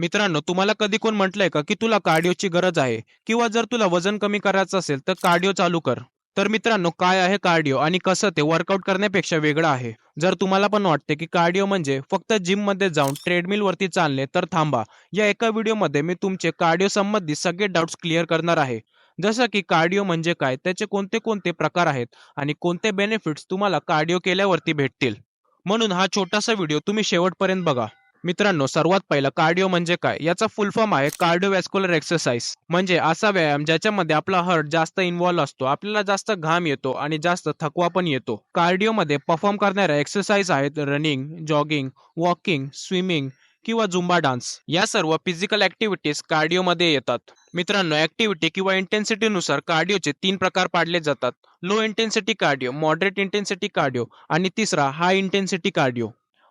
मित्रांनो तुम्हाला कधी कोण म्हटलंय का की तुला कार्डिओची गरज आहे? किंवा जर तुला वजन कमी करायचं असेल तर कार्डिओ चालू कर. तर मित्रांनो काय आहे कार्डिओ आणि कसं ते वर्कआउट करण्यापेक्षा वेगळं आहे. जर तुम्हाला पण वाटते की कार्डिओ म्हणजे फक्त जिममध्ये जाऊन ट्रेडमिल वरती चालणे तर थांबा. या एका व्हिडिओमध्ये मी तुमचे कार्डिओ संबंधित सगळे डाऊट्स क्लिअर करणार आहे. जसं की कार्डिओ म्हणजे काय त्याचे कोणते कोणते प्रकार आहेत आणि कोणते बेनिफिट्स तुम्हाला कार्डिओ केल्यावरती भेटतील? म्हणून हा छोटासा व्हिडिओ तुम्ही शेवटपर्यंत बघा. मित्रांनो सर्वात पहिलं कार्डिओ म्हणजे काय? याचा फुल फॉर्म आहे कार्डिओवॅस्क्युलर एक्सरसाइज म्हणजे असा व्यायाम ज्याच्यामध्ये आपला हार्ट जास्त इन्व्हॉल्व असतो आपल्याला जास्त घाम येतो आणि जास्त थकवा पण येतो. कार्डिओ मध्ये परफॉर्म करणाऱ्या एक्सरसाइज आहेत रनिंग जॉगिंग वॉकिंग स्विमिंग किंवा झुंबा डान्स या सर्व फिजिकल ऍक्टिव्हिटीज कार्डिओ मध्ये येतात. मित्रांनो ऍक्टिव्हिटी किंवा इंटेन्सिटीनुसार कार्डिओचे तीन प्रकार पाडले जातात. Low intensity cardio moderate intensity cardio आणि तिसरा हाय इंटेन्सिटी कार्डिओ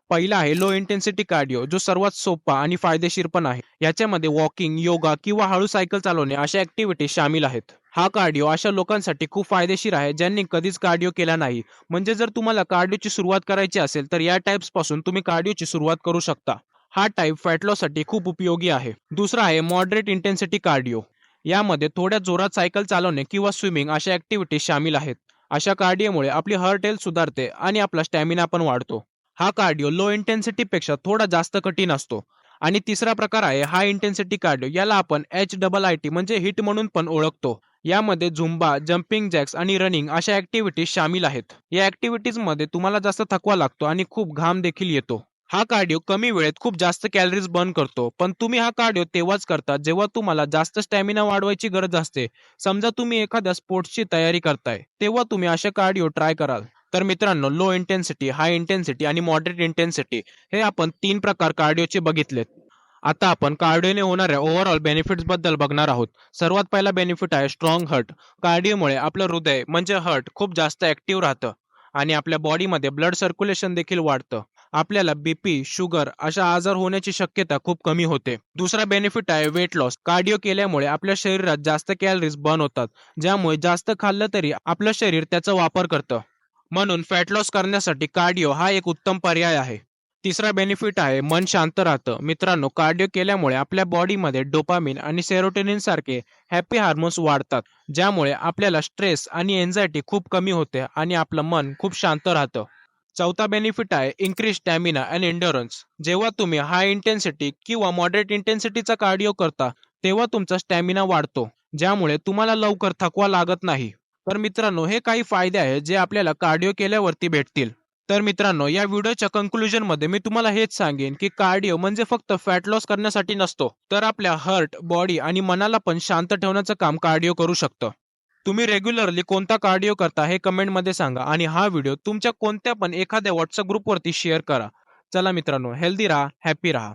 पहिला आहे लो इंटेन्सिटी कार्डिओ जो सर्वात सोपा आणि फायदेशीर पण आहे. याच्यामध्ये वॉकिंग योगा किंवा हळू सायकल चालवणे अशा ऍक्टिव्हिटी सामील आहेत. हा कार्डिओ अशा लोकांसाठी खूप फायदेशीर आहे ज्यांनी कधीच कार्डिओ केला नाही. म्हणजे जर तुम्हाला कार्डिओची सुरुवात करायची असेल तर या टाइप्सपासून तुम्ही कार्डिओची सुरुवात करू शकता. हा टाईप फॅटलॉसाठी खूप उपयोगी आहे. दुसरा आहे मॉडरेट इंटेन्सिटी कार्डिओ यामध्ये थोड्या जोरात सायकल चालवणे किंवा स्विमिंग अशा ऍक्टिव्हिटी सामील आहेत. अशा कार्डिओमुळे आपली हार्ट हेल्थ सुधारते आणि आपला स्टॅमिना पण वाढतो. हा कार्डिओ लो इंटेन्सिटीपेक्षा थोडा जास्त कठीण असतो. आणि तिसरा प्रकार आहे हाय इंटेन्सिटी कार्डिओ याला आपण एच डबल आय टी म्हणजे हिट म्हणून पण ओळखतो. यामध्ये झुंबा जम्पिंग जॅक्स आणि रनिंग अशा ऍक्टिव्हिटीज सामील आहेत. या ऍक्टिव्हिटीजमध्ये तुम्हाला जास्त थकवा लागतो आणि खूप घाम देखील येतो. हा कार्डिओ कमी वेळेत खूप जास्त कॅलरीज बर्न करतो. पण तुम्ही हा कार्डिओ तेव्हाच करता जेव्हा तुम्हाला जास्त स्टॅमिना वाढवायची गरज असते. समजा तुम्ही एखाद्या स्पोर्ट्सची तयारी करताय तेव्हा तुम्ही अशा कार्डिओ ट्राय कराल. तर मित्रांनो लो इंटेन्सिटी हाय इंटेन्सिटी आणि मॉडरेट इंटेन्सिटी हे आपण तीन प्रकार कार्डिओचे बघितलेत. आता आपण कार्डिओने होणाऱ्या ओव्हरऑल बेनिफिट्सबद्दल बघणार आहोत. सर्वात पहिला बेनिफिट आहे स्ट्रॉंग हर्ट कार्डिओमुळे आपलं हृदय म्हणजे हर्ट खूप जास्त ऍक्टिव्ह राहतं आणि आपल्या बॉडीमध्ये ब्लड सर्क्युलेशन देखील वाढतं. आपल्याला बीपी शुगर अशा आजार होण्याची शक्यता खूप कमी होते. दुसरा बेनिफिट आहे वेट लॉस कार्डिओ केल्यामुळे आपल्या शरीरात जास्त कॅलरीज बर्न होतात ज्यामुळे जास्त खाल्लं तरी आपलं शरीर त्याचा वापर करतं. म्हणून फॅट लॉस करण्यासाठी कार्डिओ हा एक उत्तम पर्याय आहे. तिसरा बेनिफिट आहे मन शांत राहतं. मित्रांनो कार्डिओ केल्यामुळे आपल्या बॉडीमध्ये डोपामिन आणि सेरोटेनिन सारखे हॅपी हार्मोन्स वाढतात ज्यामुळे आपल्याला स्ट्रेस आणि एन्झायटी खूप कमी होते आणि आपलं मन खूप शांत राहतं. चौथा बेनिफिट आहे इन्क्रीज स्टॅमिना अँड इंडोरन्स जेव्हा तुम्ही हाय इंटेन्सिटी किंवा मॉडरेट इंटेन्सिटीचा कार्डिओ करता तेव्हा तुमचा स्टॅमिना वाढतो ज्यामुळे तुम्हाला लवकर थकवा लागत नाही. तर मित्रांनो हे काही फायदे आहेत जे आपल्याला कार्डिओ केल्यावरती भेटतील. तर मित्रांनो या व्हिडिओच्या कन्क्लुजनमध्ये मी तुम्हाला हेच सांगेन की कार्डिओ म्हणजे फक्त फॅट लॉस करण्यासाठी नसतो तर आपल्या हार्ट बॉडी आणि मनाला पण शांत ठेवण्याचं काम कार्डिओ करू शकतं. तुम्ही रेग्युलरली कोणता कार्डिओ करता हे कमेंटमध्ये सांगा आणि हा व्हिडिओ तुमच्या कोणत्या पण एखाद्या व्हॉट्सअप ग्रुपवरती शेअर करा. चला मित्रांनो हेल्दी राहा हॅपी राहा.